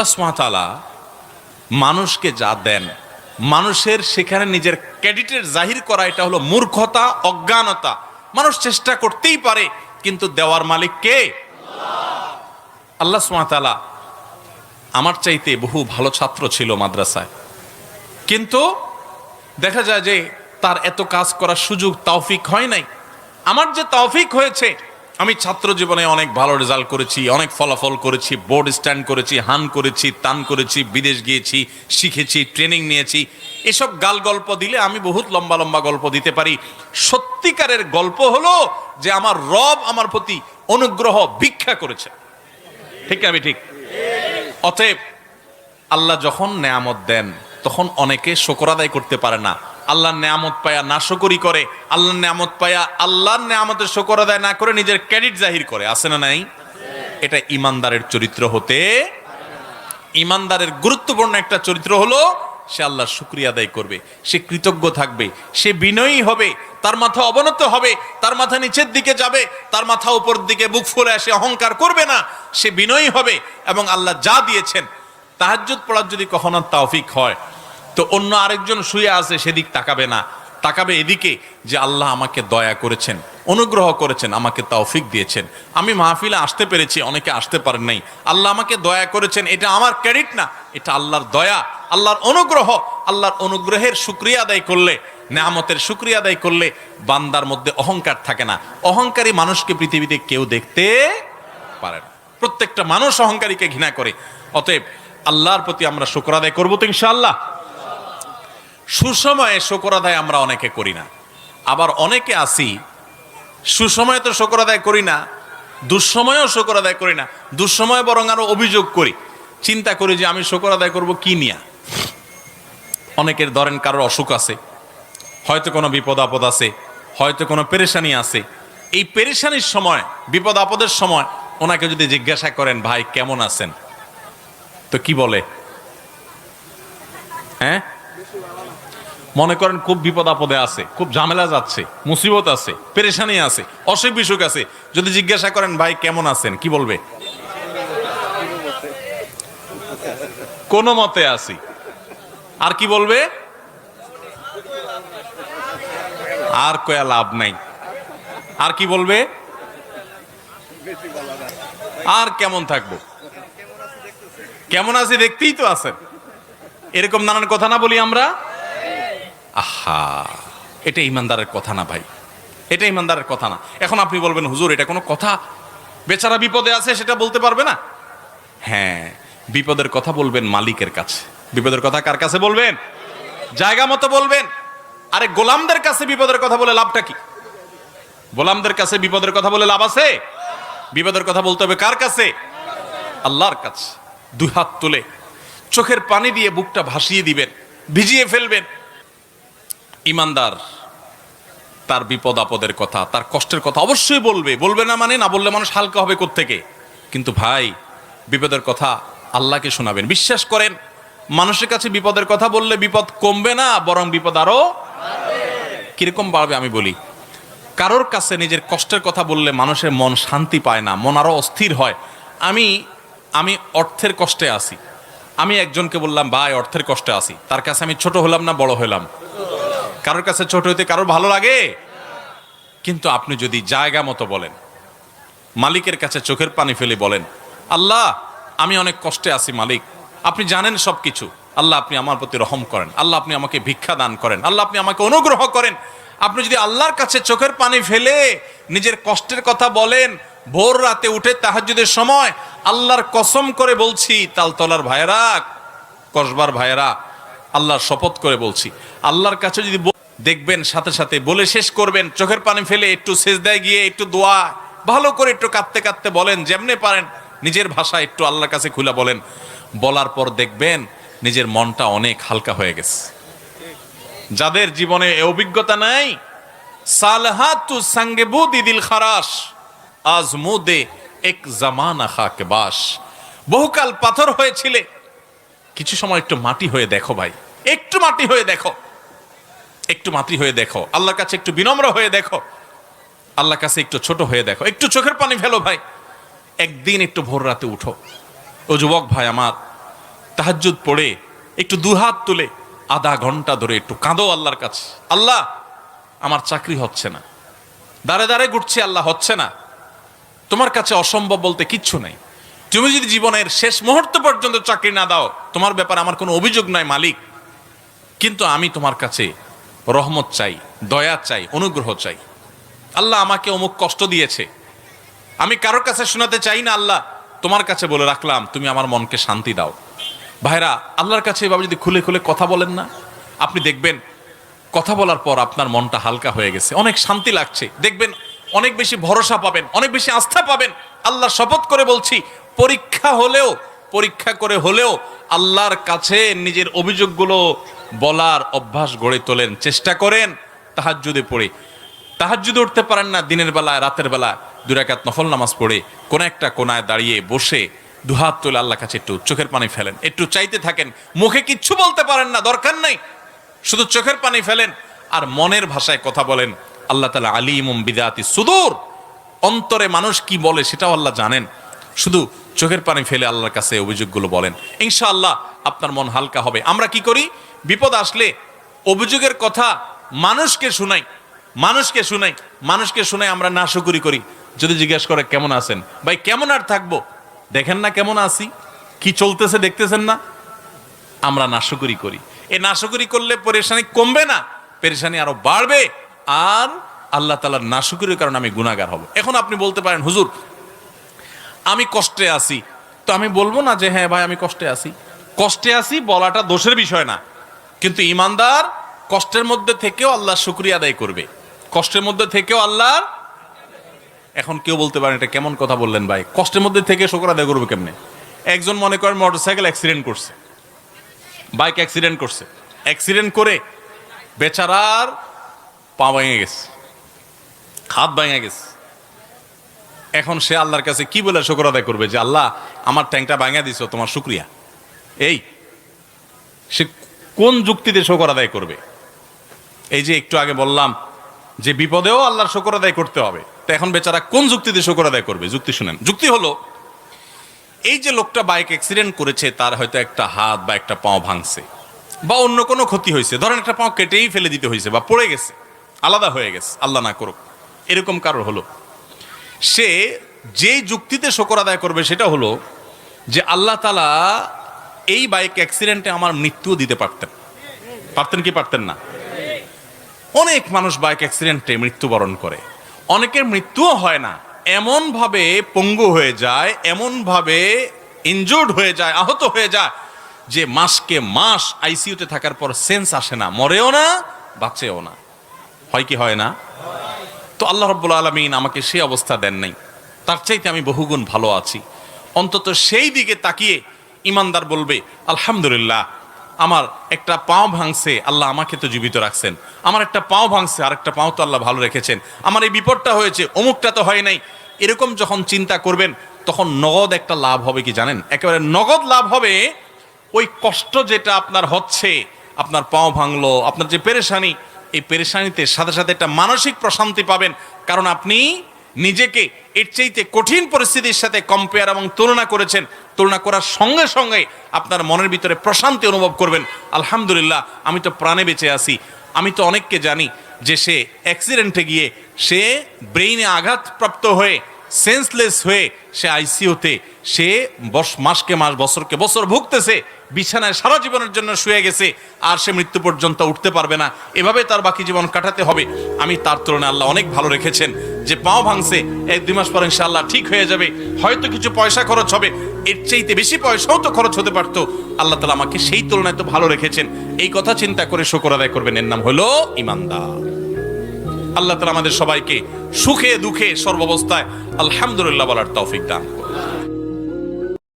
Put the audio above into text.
আল্লাহ মানুষকে যা দেন, মানুষের সেখানে নিজের ক্রেডিটের জাহির করা, এটা হলো মূর্খতা, অজ্ঞানতা। মানুষ চেষ্টা করতেই পারে, কিন্তু দেওয়ার মালিক কে? আল্লাহ সুমাতালা আমার চাইতে বহু ভালো ছাত্র ছিল মাদ্রাসায়। কিন্তু দেখা যায় যে তার এত কাজ করার সুযোগ, তৌফিক হয় নাই। আমার যে তৌফিক হয়েছে আমি ছাত্র জীবনে অনেক ভালো রেজাল্ট করেছি, অনেক ফলাফল করেছি বোর্ড স্ট্যান্ড করেছি, হান করেছি, তান করেছি, বিদেশ গিয়েছি, শিখেছি ট্রেনিং নিয়েছি। এসব গাল গল্প দিলে আমি বহুত লম্বা লম্বা গল্প দিতে পারি। সত্যিকারের গল্প হলো যে আমার রব আমার প্রতি অনুগ্রহ ভিক্ষা করেছে। ঠিক আমি ঠিক? অতএব আল্লাহ যখন নেয়ামত দেন, তখন অনেকে শকর আদায় করতে পারে না। আল্লাহর নেয়ামত পায়া নাশকরি করে, আল্লাহর নেয়ামত পায়া আল্লাহর নেয়ামতের শকর আদায় না করে নিজের ক্রেডিট জাহির করে। আছে না নাই? এটা ইমানদারের চরিত্র হতে ইমানদারের গুরুত্বপূর্ণ একটা চরিত্র হলো, সে আল্লাহর শুক্রিয়া আদায় করবে, সে কৃতজ্ঞ থাকবে, সে বিনয়ী হবে, তার মাথা অবনত হবে, তার মাথা নিচের দিকে যাবে, তার মাথা উপর দিকে বুক ফুলে আসে, অহংকার করবে না, সে বিনয়ী হবে এবং আল্লাহ যা দিয়েছেন, তাহাজ্জুদ পড়ার যদি কখনো তাওফিক হয় তো অন্য আরেকজন শুয়ে আছে, সেদিক তাকাবে না। তাকাবে এদিকে যে আল্লাহ আমাকে দয়া করেছেন, অনুগ্রহ করেছেন, আমাকে তৌফিক দিয়েছেন। আমি মাহফিলে আসতে পেরেছি, অনেকে আসতে পারেন নাই। আল্লাহ আমাকে দয়া করেছেন, এটা আমার ক্রেডিট না, এটা আল্লাহর দয়া, আল্লাহর অনুগ্রহ, আল্লাহর অনুগ্রহের শুক্রিয়া আদায় করলে, নেয়ামতের শুক্রিয়া আদায় করলে বান্দার মধ্যে অহংকার থাকে না। অহংকারী মানুষকে পৃথিবীতে কেউ দেখতে পারে না। প্রত্যেকটা মানুষ অহংকারীকে ঘৃণা করে। অতএব আল্লাহর প্রতি আমরা শুক্র আদায় করব তো ইনশাআল্লাহ। সুসময়ে শকর আদায় আমরা অনেকে করি না। আবার অনেকে আসি সুসময়ে তো শকর আদায় করি না, দুঃসময়েও শকর আদায় করি না, দুঃসময়ে বরং আরও অভিযোগ করি। চিন্তা করি যে আমি শকর আদায় করব কি নিয়া? অনেকের ধরেন কারোর অসুখ আছে, হয়তো কোনো বিপদ আপদ আছে, হয়তো কোনো পেরেশানি আছে। এই পেরেশানির সময়, বিপদ আপদের সময় ওনাকে যদি জিজ্ঞাসা করেন, ভাই, কেমন আছেন? তো কি বলে? হ্যাঁ? মনে করেন খুব বিপদ আপদে আছে, খুব ঝামেলা যাচ্ছে, মুসিবত আছে, পেরেশানি আছে, অসুখ বিসুখ আছে। যদি জিজ্ঞাসা করেন, ভাই, কেমন আছেন? কি বলবে? কোন মতে আছি। আর কি বলবে? আর কয়া লাভ নাই। আর কি বলবে? আর কেমন থাকব? কেমন আছি দেখতেই তো আছেন। এরকম নানান কথা না বলি আমরা? আহা, এটা ইমানদারের কথা না ভাই। এটা ইমানদারের কথা না। এখন আপনি বলবেন, হুজুর, এটা কোনো কথা? বেচারা বিপদে আছে, সেটা বলতে পারবে না? হ্যাঁ বিপদের কথা বলবেন মালিকের কাছে। বিপদের কথা কার কাছে বলবেন? জায়গা মতো বলবেন। আরে গোলামদের কাছে বিপদের কথা বলে লাভটা কি? গোলামদের কাছে বিপদের কথা বলে লাভ আছে? বিপদের কথা বলতে হবে কার কাছে? আল্লাহর কাছে। দুই হাত তুলে চোখের পানি দিয়ে বুকটা ভাসিয়ে দিবেন, ভিজিয়ে ফেলবেন। ইমানদার, তার বিপদ আপদের কথা, তার কষ্টের কথা অবশ্যই বলবে। বলবে না মানে না বললে মানুষ হালকা হবে থেকে কিন্তু ভাই, বিপদের কথা আল্লাহকে শোনাবেন। বিশ্বাস করেন, মানুষের কাছে বিপদের কথা বললে বিপদ কমবে না, বরং বিপদ আরও কীরকম বাড়বে আমি বলি। কারোর কাছে নিজের কষ্টের কথা বললে মানুষের মন শান্তি পায় না, মন আরও অস্থির হয়। আমি আমি অর্থের কষ্টে আছি। আমি একজনকে বললাম, ভাই, অর্থের কষ্টে আছি। তার কাছে আমি ছোট হলাম না, বড় হলাম। কারোর কাছে ছোট হইতে কারোর ভালো লাগে? কিন্তু আপনি যদি জায়গা মতো বলেন, মালিকের কাছে চোখের পানি ফেলে বলেন, আল্লাহ, আমি অনেক কষ্টে আছি মালিক, আপনি জানেন সব কিছু আল্লাহ আপনি আমার প্রতি রহম করেন, আল্লাহ আপনি আমাকে ভিক্ষা দান করেন, আল্লাহ আপনি আমাকে অনুগ্রহ করেন। আপনি যদি আল্লাহর কাছে চোখের পানি ফেলে নিজের কষ্টের কথা বলেন, ভোর রাতে উঠে তাহাজ্জুদের সময় আল্লাহর কসম করে বলছি, তালতলার ভাইয়েরা, কসবার ভাইয়েরা আল্লাহর শপথ করে বলছি। আল্লাহর কাছে যদি দেখবেন, সাথে সাথে বলে শেষ করবেন, চোখের পানি ফেলে একটু সেজদায় গিয়ে একটু দোয়া, ভালো করে একটু কাঁদতে কাঁদতে বলেন, যেমনে পারেন, নিজের ভাষা একটু আল্লাহর কাছে খুলে বলেন। বলার পর দেখবেন, নিজের মনটা অনেক হালকা হয়ে গেছে। যাদের জীবনে অভিজ্ঞতা নাই, সালহাতু সঙ্গে বুদি দিল খারাস আজ মুদে এক জামানা খাকে বাস। বহুকাল পাথর হয়েছিলে কিছু সময় একটু মাটি হয়ে দেখো ভাই। একটু মাটি হয়ে দেখো। একটু মাটি হয়ে দেখো। আল্লাহর কাছে একটু বিনম্র হয়ে দেখো। আল্লাহর কাছে একটু ছোট হয়ে দেখো। একটু চোখের পানি ফেলো ভাই। একদিন একটু ভোর রাতে উঠো। ও যুবক ভাই আমার, তাহাজ্জুদ পড়ে, একটু দুহাত তুলে আধা ঘণ্টা ধরে একটু কাঁদো আল্লাহর কাছে। আল্লাহ, আমার চাকরি হচ্ছে না। দাঁড়ে দাঁড়ে ঘুরছি, আল্লাহ হচ্ছে না। তোমার কাছে অসম্ভব বলতে কিচ্ছু নাই। তুমি যদি জীবনের শেষ মুহূর্ত পর্যন্ত চাকরি না দাও, তোমার ব্যাপারে আমার কোনো অভিযোগ নয় মালিক। কিন্তু আমি তোমার কাছে রহমত চাই, দয়া চাই, অনুগ্রহ চাই। আল্লাহ আমাকে অমুক কষ্ট দিয়েছে। আমি কারোর কাছে শোনাতে চাই না, আল্লাহ তোমার কাছে বলে রাখলাম, তুমি আমার মনকে শান্তি দাও। ভাইরা, আল্লাহর কাছে এভাবে যদি খুলে খুলে কথা বলেন না, আপনি দেখবেন কথা বলার পর আপনার মনটা হালকা হয়ে গেছে, অনেক শান্তি লাগছে। দেখবেন অনেক বেশি ভরসা পাবেন, অনেক বেশি আস্থা পাবেন। আল্লাহর শপথ করে বলছি, পরীক্ষা হলেও, পরীক্ষা করে হলেও আল্লাহর কাছে নিজের অভিযোগগুলো বলার অভ্যাস গড়ে তোলেন। চেষ্টা করেন, তাহাজ্জুদে পড়ে। তাহাজ্জুদে উঠতে পারেন না, দিনের বেলায়, রাতের বেলা দুরাকাত নফল নামাজ পড়ে কোন একটা কোনায় দাঁড়িয়ে বসে দুহাত তুলে আল্লাহ কাছে একটু চোখের পানি ফেলেন। একটু চাইতে থাকেন, মুখে কিচ্ছু বলতে পারেন না, দরকার নাই। শুধু চোখের পানি ফেলেন আর মনের ভাষায় কথা বলেন। আল্লাহ তালা আলিমুম বিদাতি সুদূর। অন্তরে মানুষ কি বলে সেটাও আল্লাহ জানেন। শুধু চোখের পানি ফেলে আল্লাহর কাছে অভিযোগগুলো বলেন। ইনশাআল্লাহ আপনার মন হালকা হবে। আমরা কি করি? বিপদ আসলে অভিযোগের কথা মানুষকে শুনাই। মানুষকে শুনাই। মানুষকে শুনাই আমরা নাশকুরি করি। যদি জিজ্ঞেস করে কেমন আছেন? ভাই, কেমন আর থাকব? দেখেন না কেমন আছি? কি চলতেছে দেখতেছেন না? আমরা নাশকরি করি। এই নাশকরি করলে পরেশানি কমবে না? পেরেশানি আরও বাড়বে। আর আল্লাহ তালার নাশকরির কারণে আমি গুণাগার হব। এখন আপনি বলতে পারেন, হুজুর, আমি কষ্টে আছি। তো আমি বলব না যে হ্যাঁ ভাই, আমি কষ্টে আছি। কষ্টে আছি বলাটা দোষের বিষয় না। কিন্তু ইমানদার কষ্টের মধ্যে থেকেও আল্লাহ শুক্রিয়া আদায় করবে। কষ্টের মধ্যে থেকেও আল্লাহ এখন কেউ বলতে পারেন এটা কেমন কথা বললেন ভাই? কষ্টের মধ্যে থেকে শুক্র আদায় করবে কেমনে? একজন মনে করেন, মোটরসাইকেল অ্যাক্সিডেন্ট করছে। বাইক অ্যাক্সিডেন্ট করছে। অ্যাক্সিডেন্ট করে বেচারার পা ভেঙে গেছে, হাত ভেঙে গেছে। এখন সে আল্লাহর কাছে কি বলে শুক্র আদায় করবে যে, আল্লাহ, আমার ট্যাঙ্কটা ভাঙা দিছ, তোমার শুক্রিয়া? এই, সে কোন যুক্তিতে শুকর আদায় করবে? এই যে একটু আগে বললাম যে বিপদেও আল্লাহর শুকর আদায় করতে হবে। তো এখন বেচারা কোন যুক্তিতে শুকর আদায় করবে? যুক্তি শুনেন। যুক্তি হলো, এই যে লোকটা বাইক অ্যাক্সিডেন্ট করেছে, তার হয়তো একটা হাত বা একটা পাও ভাঙছে, বা অন্য কোনো ক্ষতি হয়েছে। ধরেন একটা পাও কেটেই ফেলে দিতে হয়েছে বা পড়ে গেছে। আলাদা হয়ে গেছে, আল্লাহ না করুক। এরকম কারোর হলো। সে যেই যুক্তিতে শকর আদায় করবে সেটা হলো যে আল্লাহ তালা এই বাইক অ্যাক্সিডেন্টে আমার মৃত্যুও দিতে পারতেন। পারতেন কি পারতেন না? অনেক মানুষ বাইক অ্যাক্সিডেন্টে মৃত্যুবরণ করে। অনেকের মৃত্যুও হয় না। এমনভাবে পঙ্গু হয়ে যায়, এমনভাবে ইনজুর্ড হয়ে যায়, আহত হয়ে যায় যে মাসকে মাস আইসিইউতে থাকার পর সেন্স আসে না, মরেও না, বাঁচেও না। হয় কি হয় না? তো আল্লাহ রব্বুল আলমিন আমাকে সেই অবস্থা দেন নাই। তার চাইতে আমি বহুগুণ ভালো আছি। অন্তত সেই দিকে তাকিয়ে ইমানদার বলবে, আলহামদুলিল্লাহ, আমার একটা পাও ভাঙছে, আল্লাহ আমাকে তো জীবিত রাখছেন। আমার একটা পাও ভাঙছে আর একটা পাও তো আল্লাহ ভালো রেখেছেন। আমার এই বিপদটা হয়েছে, অমুকটা তো হয় নাই। এরকম যখন চিন্তা করবেন, তখন নগদ একটা লাভ হবে কি জানেন? একেবারে নগদ লাভ হবে ওই কষ্ট যেটা আপনার হচ্ছে, আপনার পাও ভাঙলো, আপনার যে পেরেশানি এই পেরেশানিতে সাথে সাথে একটা মানসিক প্রশান্তি পাবেন। কারণ আপনি নিজেকে এর চাইতে কঠিন পরিস্থিতির সাথে কম্পেয়ার এবং তুলনা করেছেন। তুলনা করার সঙ্গে সঙ্গে আপনার মনের ভিতরে প্রশান্তি অনুভব করবেন। আলহামদুলিল্লাহ, আমি তো প্রাণে বেঁচে আছি। আমি তো অনেককে জানি যে সে অ্যাক্সিডেন্টে গিয়ে সে ব্রেইনে আঘাতপ্রাপ্ত হয়ে সেন্সলেস হয়ে সে আইসিইউতে সে বস, মাসকে মাস, বছরকে বছর ভুগতেছে। বিছানায় সারা জীবনের জন্য শুয়ে গেছে, আর সে মৃত্যু পর্যন্ত উঠতে পারবে না। এভাবে তার বাকি জীবন কাটাতে হবে। আমি তার তুলনায় আল্লাহ অনেক ভালো রেখেছেন। যে পাও ভাঙছে এক দুই মাস পর ইনশাআল্লাহ ঠিক হয়ে যাবে। হয়তো কিছু পয়সা খরচ হবে। এর চাইতে বেশি পয়সাও তো খরচ হতে পারতো। আল্লাহ তালা আমাকে সেই তুলনায় তো ভালো রেখেছেন। এই কথা চিন্তা করে শকর আদায় করবেন। এর নাম হলো ইমানদার আল্লাহ তালা আমাদের সবাইকে সুখে, দুঃখে, সর্বাবস্থায় আলহামদুলিল্লাহ বলার তৌফিক দান।